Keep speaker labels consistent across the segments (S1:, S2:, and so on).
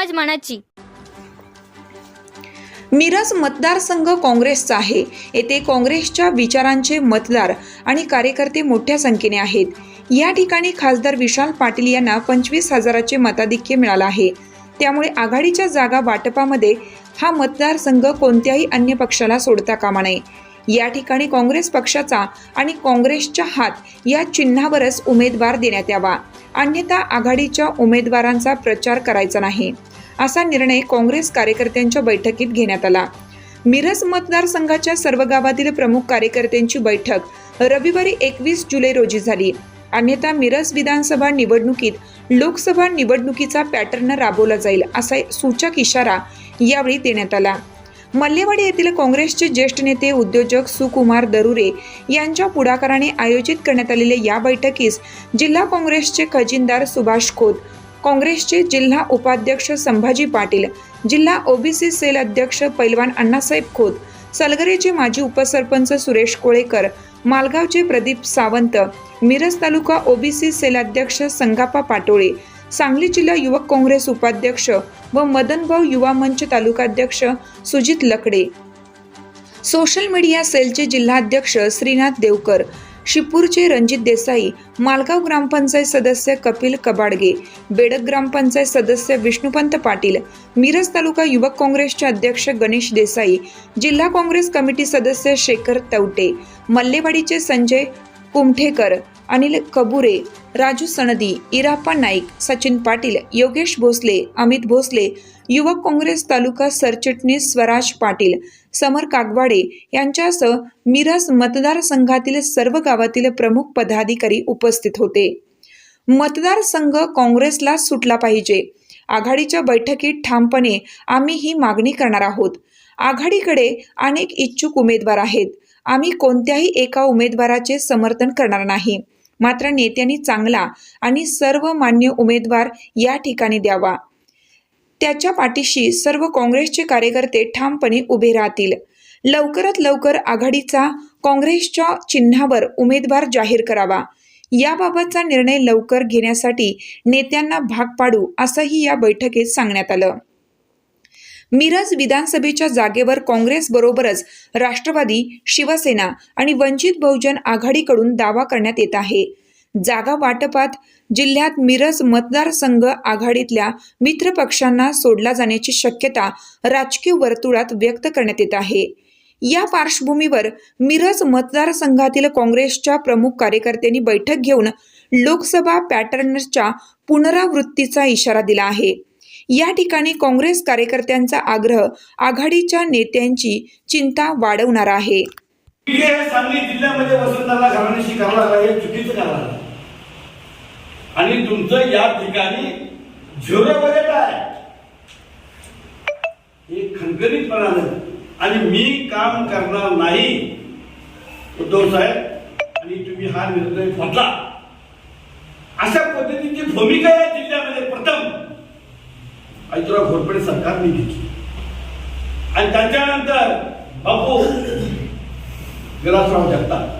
S1: समज मनाची.
S2: मिरज मतदारसंघ काँग्रेसचा आहे. येथे काँग्रेसच्या विचारांचे मतदार आणि कार्यकर्ते मोठ्या संख्येने आहेत. या ठिकाणी खासदार विशाल पाटील यांना पंचवीस हजाराचे मताधिक्य मिळालं आहे. त्यामुळे आघाडीच्या जागा वाटपामध्ये हा मतदारसंघ कोणत्याही अन्य पक्षाला सोडता कामा नये. या ठिकाणी काँग्रेस पक्षाचा आणि काँग्रेसच्या हात या चिन्हावरच उमेदवार देण्यात यावा. अन्यथा आघाडीच्या उमेदवारांचा प्रचार करायचा नाही. असा निर्णय काँग्रेस कार्यकर्त्यांच्या बैठकीत घेण्यात आला. मिरज मतदारसंघाच्या सर्व गावातील प्रमुख कार्यकर्त्यांची बैठक रविवारी एकवीस जुलै रोजी झाली. अन्यथा मिरज विधानसभा निवडणुकीत लोकसभा निवडणुकीचा पॅटर्न राबवला जाईल असा सूचक इशारा यावेळी देण्यात आला. मल्लेवाडी येथील काँग्रेसचे ज्येष्ठ नेते उद्योजक सुकुमार दरुरे यांच्या पुढाकाराने आयोजित करण्यात आलेल्या या बैठकीस जिल्हा काँग्रेसचे खजिनदार सुभाष खोत काँग्रेसचे जिल्हा उपाध्यक्ष संभाजी पाटील जिल्हा ओबीसी सेल अध्यक्ष पैलवान अण्णासाहेब खोत सलगरेचे माजी उपसरपंच सुरेश कोळेकर मालगावचे प्रदीप सावंत मिरज तालुका ओबीसी सेल अध्यक्ष संगापा पाटोळे सांगली जिल्हा युवक काँग्रेस उपाध्यक्ष व मदनभाऊ युवा मंच तालुकाध्यक्ष सुजित लकडे. सोशल मीडिया सेलचे जिल्हाध्यक्ष श्रीनाथ देवकर शिपूरचे रणजित देसाई मालगाव ग्रामपंचायत सदस्य कपिल कबाडगे बेडक ग्रामपंचायत सदस्य विष्णुपंत पाटील मिरज तालुका युवक काँग्रेसचे अध्यक्ष गणेश देसाई जिल्हा काँग्रेस कमिटी सदस्य शेखर तवटे मल्लेवाडीचे संजय कुमठेकर अनिल कबुरे राजू सणदी इराप्पा नाईक सचिन पाटील योगेश भोसले अमित भोसले युवक काँग्रेस तालुका सरचिटणीस स्वराज पाटील समर कागवाडे यांच्यासह मिरज मतदारसंघातील सर्व गावातील प्रमुख पदाधिकारी उपस्थित होते. मतदारसंघ काँग्रेसला सुटला पाहिजे. आघाडीच्या बैठकीत ठामपणे आम्ही ही मागणी करणार आहोत. आघाडीकडे अनेक इच्छुक उमेदवार आहेत. आम्ही कोणत्याही एका उमेदवाराचे समर्थन करणार नाही. मात्र नेत्यांनी चांगला आणि सर्व मान्य उमेदवार या ठिकाणी द्यावा. त्याच्या पाठीशी सर्व काँग्रेसचे कार्यकर्ते ठामपणे उभे राहतील. लवकरात लवकर आघाडीचा काँग्रेसच्या चिन्हावर उमेदवार जाहीर करावा. याबाबतचा निर्णय लवकर घेण्यासाठी नेत्यांना भाग पाडू असंही या बैठकीत सांगण्यात आलं. मिरज विधानसभेच्या जागेवर काँग्रेसबरोबरच राष्ट्रवादी शिवसेना आणि वंचित बहुजन आघाडीकडून दावा करण्यात येत आहे. जागा वाटपात जिल्ह्यात मिरज मतदारसंघ आघाडीतल्या मित्रपक्षांना सोडला जाण्याची शक्यता राजकीय वर्तुळात व्यक्त करण्यात येत आहे. या पार्श्वभूमीवर मिरज मतदारसंघातील काँग्रेसच्या प्रमुख कार्यकर्त्यांनी बैठक घेऊन लोकसभा पॅटर्नच्या पुनरावृत्तीचा इशारा दिला आहे. या ठिकाणी काँग्रेस कार्यकर्त्यांचा आग्रह आघाडीच्या नेत्यांची चिंता वाढवणार आहे.
S3: सांगली जिल्ह्यामध्ये वसंतदादा घराण्याशी करायला हे चुकीचं करायला आणि तुमचं या ठिकाणी झिरो बजेट आहे. हे खणखणीतपणानं. आणि मी काम करणार नाही उद्धव साहेब. आणि तुम्ही हा निर्णय घेतला. अशा पद्धतीची भूमिका या आदित्यराव घोरपडे सरकारने घेतली आणि त्यांच्यानंतर बापू विलासराव जगताप.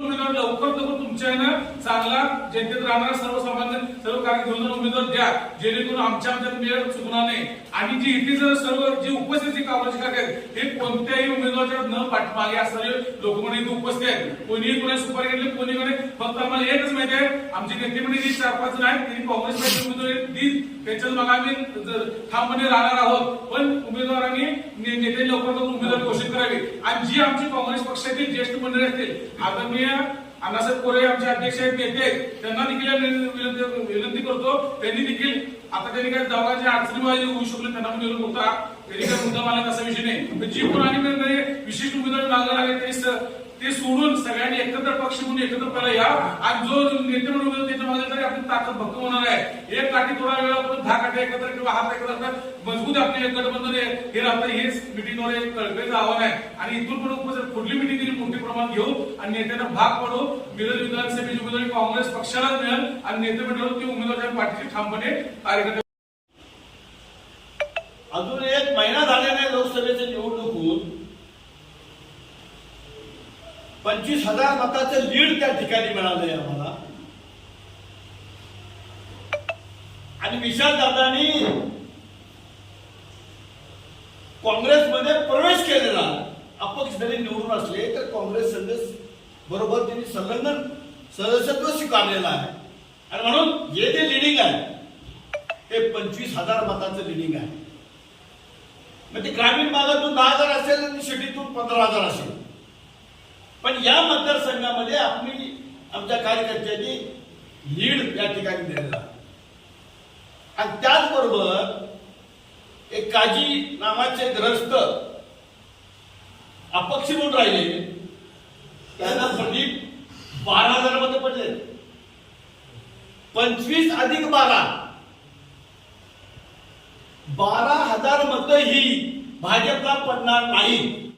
S4: लवकर लवकर तुमच्या ना चांगला जनतेत राहणारा सर्वसामान्य सर्व कार्य घेऊन जाऊन उमेदवार द्या. जेणेकरून आमच्या आमच्यात मेळ चुकणार नाही. आणि जी इथे जर सर्व जी उपस्थित जी कामाची कार्य आहेत हे कोणत्याही उमेदवाराच्या न पाठमागे असणारे लोक म्हणजे इथे उपस्थित आहेत. कोणीही कोणी सुपारी घेतली कोणीकडे. फक्त आम्हाला एकच माहिती आहे आमचे नेते म्हणजे जे चार पाच जण आहेत त्यांनी काँग्रेस पक्षाचे उमेदवार त्यांच्याच मग आम्ही ठामपणे राहणार आहोत पण उमेदवारांनी नेते लवकर उमेदवार घोषित करावे. आणि जी आमची काँग्रेस पक्षातील ज्येष्ठ मंडळी असतील. आदरणीय अण्णासाहेब कोरे आमचे अध्यक्ष आहेत नेते त्यांना देखील विनंती विनंती करतो. त्यांनी देखील आता त्यांनी काय दवाखान्याच्या अडचणीमुळे होऊ शकले त्यांना पण निवडून होता. त्यांनी काय मुद्दा मानला असा विषय नाही. जी कोण आणि विशिष्ट उमेदवार मागणार आहे ते ते सोडून सगळ्यांनी एकत्र पक्ष म्हणून एकत्र पहिला या. आणि जो नेते म्हणून त्याच्यामागे तरी आपली ताकद भक्त होणार आहे. एक काठी थोडा वेळा करून दहा काठी एकत्र किंवा हात एकत्र असतात मजबूत आपले एकत्र गठबंधन आहे. हे राहतं हेच मिटिंगवर एक कळकळीचं आव्हान आहे. आणि इथून पण उपस्थित पुढली मिटिंग तरी मोठी प्रमाणात घेऊ आणि नेत्यांना भाग पडू मिरज विधानसभेची उमेदवारी काँग्रेस पक्षाला मिळेल. आणि नेते मंडळ ते उमेदवाराच्या पाठीशी ठामपणे कार्यकर्ते
S3: अजून एक महिना झालेला आहे लोकसभेच्या निवडणुकीत पंचवीस हजार मताचं लीड त्या ठिकाणी मिळालंय आम्हाला. आणि विशाल दादानी काँग्रेसमध्ये प्रवेश केलेला. अपक्ष जरी निवडून असले तर काँग्रेस सदस्य बरोबर त्यांनी संलग्न सदस्यत्व स्वीकारलेलं आहे. आणि म्हणून हे जे लिडिंग आहे ते पंचवीस हजार मताचं लिडिंग आहे. मग ते ग्रामीण भागातून दहा हजार असेल आणि सिटीतून पंधरा हजार असेल. पण या मतदारसंघामध्ये आपली आमच्या कार्यकर्त्यांनी लीड या ठिकाणी दिलेला आणि त्याचबरोबर एक काजी नामाचे ग्रस्त अपक्ष म्हणून राहिले त्यांना प्रदीप बारा हजारमध्ये पडले. पंचवीस अधिक बारा. बारा हजार मतं ही भाजपला पडणार नाही.